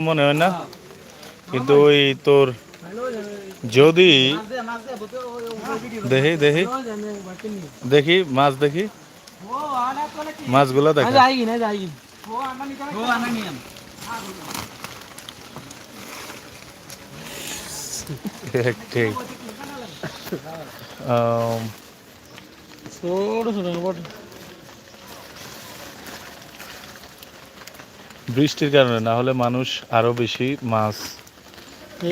মনে হয় না কিন্তু ওই তোর যদি দেখি দেখি দেখি মাছ দেখি মাছগুলো দেখি ঠিক ছোট ছোট বৃষ্টির কারণে না হলে মানুষ আরও বেশি মাছ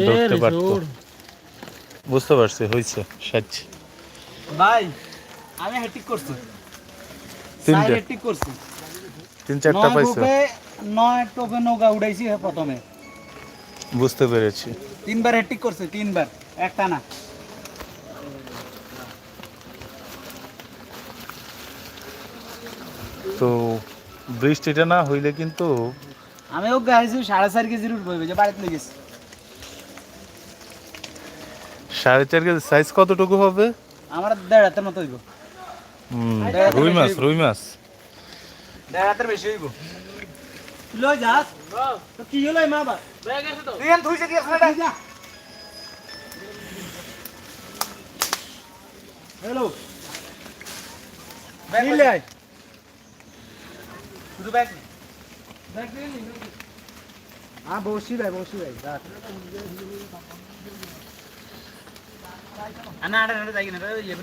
ধরতে পারতো। বুঝতে পারছি হয়েছে সাচ্ছি ভাই আমি হ্যাট্রিক করছি। তিনটে। হ্যাট্রিক করছি। তিন চারটা পাইছো? নয় টোপে নৌকা উড়াইছি প্রথমে। বুঝতে পেরেছি। তিনবার হ্যাট্রিক করছি তিনবার। একটা না। তো বৃষ্টিটা না হইলে কিন্তু আমি ও গাইছি সাড়ে চার কেজির উঠবো যে বাড়িতে লেগেছি সাড়ে চার কেজি সাইজ কতটুকু হবে? আমার দেড় হাতের মতো হইব। রুই মাছ রুই মাছ। দেড় হাতের বেশি হইব। লই যাস তো কি হলো মা বা ব্যাগ আছে তো। তুই তুই যদি আসলে যা। হ্যালো। ব্যাগ নিলে। আয় শুধু ব্যাগ নিয়ে হ্যাঁ বসি ভাই বসি ভাই রাখ আনা আড়ে আড়ে যাই না রে ইয়ে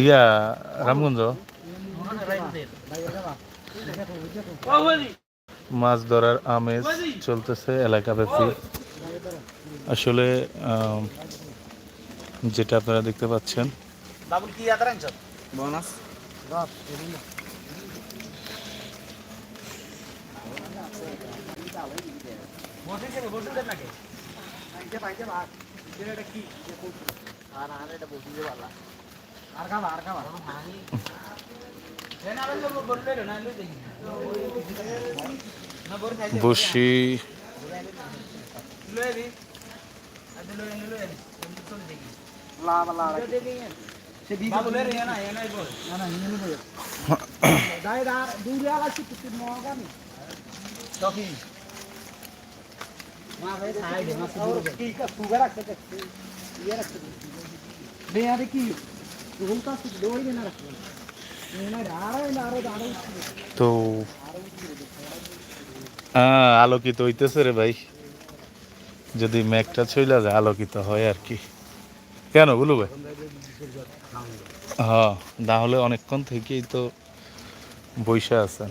ইয়া রামগঞ্জ মাছ ধরার আমেজ চলতেছে এলাকা ব্যাপী আসলে যেটা আপনারা দেখতে পাচ্ছেন বাবুল কি আদর আনছ বোনাস বসে। দূরে আলা চিত চিত মগানি টকি মা ভাই সাইড মা সুর কি কা সুগার রাখতে তে আলোকিত হইতেছে রে ভাই। যদি মেঘটা ছইলা যায়, আলোকিত হয় আর কি। কেন বলু ভাই? হ্যাঁ তাহলে অনেকক্ষণ থেকেই তো বৈশা আছেন।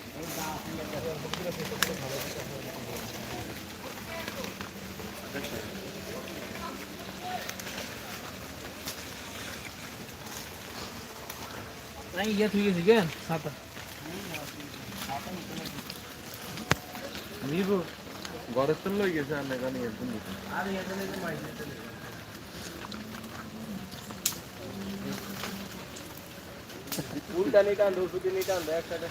নাই ইয়ে তুই গেছি কেন সাতা নিবো ঘরের তো লই গেছে আর নাগানি একদম আর এটা নিতে মাইনে উল্টা নিয়ে টান দো শুধু নিয়ে টান দো এক সাইডে